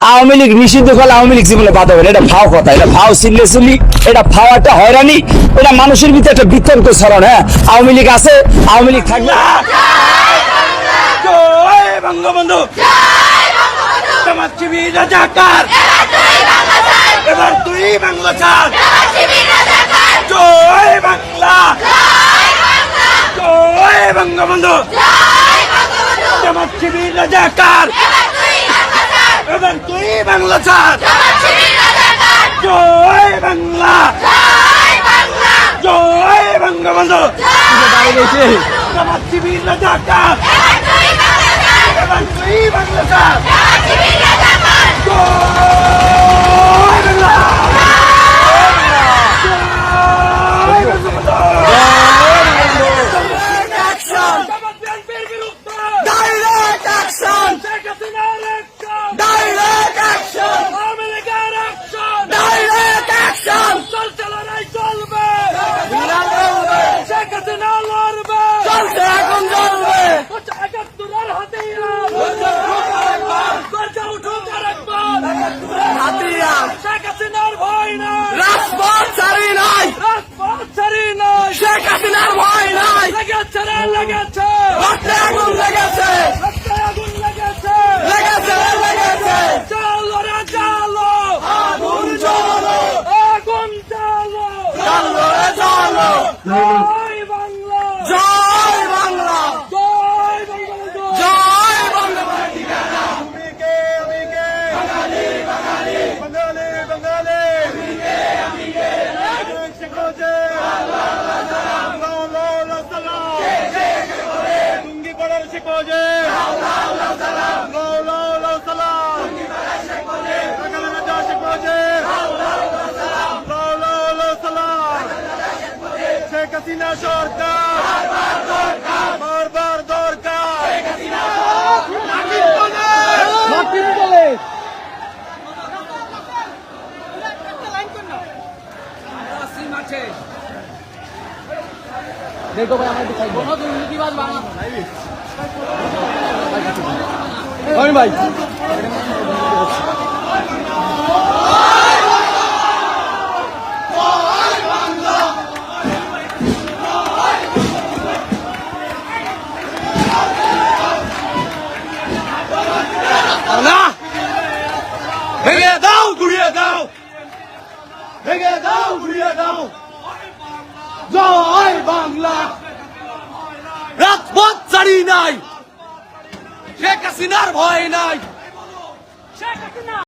আওয়ামী লীগ নিষিদ্ধ করলে আওয়ামী লীগ জীবনে বাধা হবে এটা ফাও কথা, এটা সিল্লে চুলি এটা ফাও একটা হয়রানি, এটা মানুষের ভিতরে একটা বিতর্ক ছড়ান হ্যাঁ? আওয়ামী লীগ আছে, আওয়ামী লীগ জয় বঙ্গবন্ধু। জামাত রাজাকার এবার রাজাকার এবার তুই বাংলা চার জয় বাংলা। জয় বঙ্গবন্ধু শিবির রাজাকার এবার তুই বাংলা চার জয় বাংলা জয় বঙ্গবন্ধু জামাত বিএনপির বিরুদ্ধে Direct action! শেখ হাসিনার action! Direct action! আওয়ামী লীগের action! Direct action! চলছে লড়াই চলবে শেখ হাসিনা লড়বে চলছে এখন চলবে হচ্ছে একাত্তরের হাতিয়ার গর্জে উঠুক আরেকবার হাতিয়ার শেখ হাসিনার ভয় নাই রাজপথ ছাড়ি নাই রাজপথ ছাড়ি নাই শেখ হাসিনার ভয় নাই রে লেগেছে। রক্তে আগুন লেগেছে। রাস্তায় আগুন লেগেছে। লেগেছে লেগেছে। চালো রে চালো। আগুন জ্বলো। আগুন চালো চলো রে চলো জয় বাংলা জয় বাংলা জয় বঙ্গবন্ধু জয় বঙ্গবন্ধু শেখ হাসিনা সরকার। বারবার দরকার। ভেঙে দাও ঘুরিয়ে দাও ভেঙে দাও ঘুরিয়ে দাও। জয় বাংলা। রাজপথ ছাড়ি নাই। শেখ হাসিনার ভয় নাই।